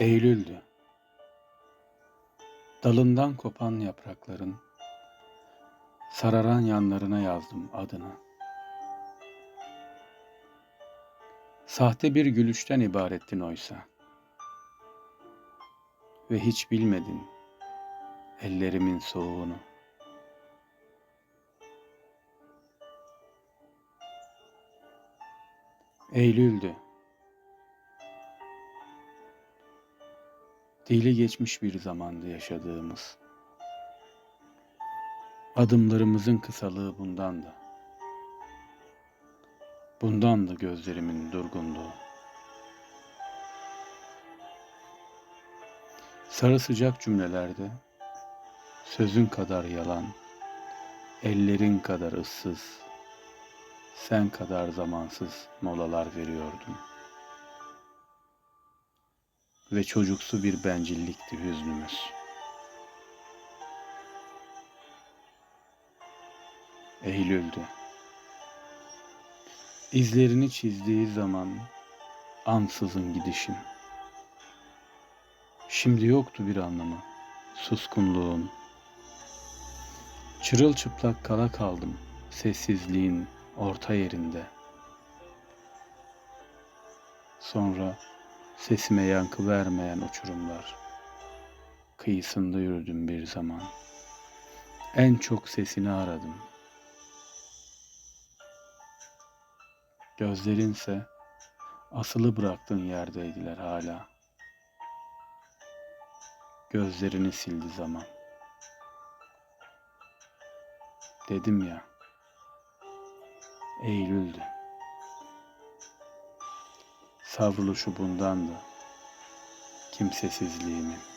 Eylül'dü. Dalından kopan yaprakların sararan yanlarına yazdım adını. Sahte bir gülüşten ibarettin oysa. Ve hiç bilmedin ellerimin soğuğunu. Eylül'dü. Dili geçmiş bir zamandı yaşadığımız. Adımlarımızın kısalığı bundandı. Bundandı gözlerimin durgunluğu. Sarı sıcak cümlelerde sözün kadar yalan, ellerin kadar ıssız, sen kadar zamansız molalar veriyordun. Ve çocuksu bir bencillikti hüznümüz. Eylül'dü. İzlerini çizdiği zaman ansızın gidişin. Şimdi yoktu bir anlamı, suskunluğun. Çırılçıplak kala kaldım sessizliğin orta yerinde. Sonra sesime yankı vermeyen uçurumlar. Kıyısında yürüdüm bir zaman. En çok sesini aradım. Gözlerinse asılı bıraktığın yerdeydiler hala. Gözlerini sildi zaman. Dedim ya, Eylül'dü. Savruluşu bundandı, kimsesizliğimin.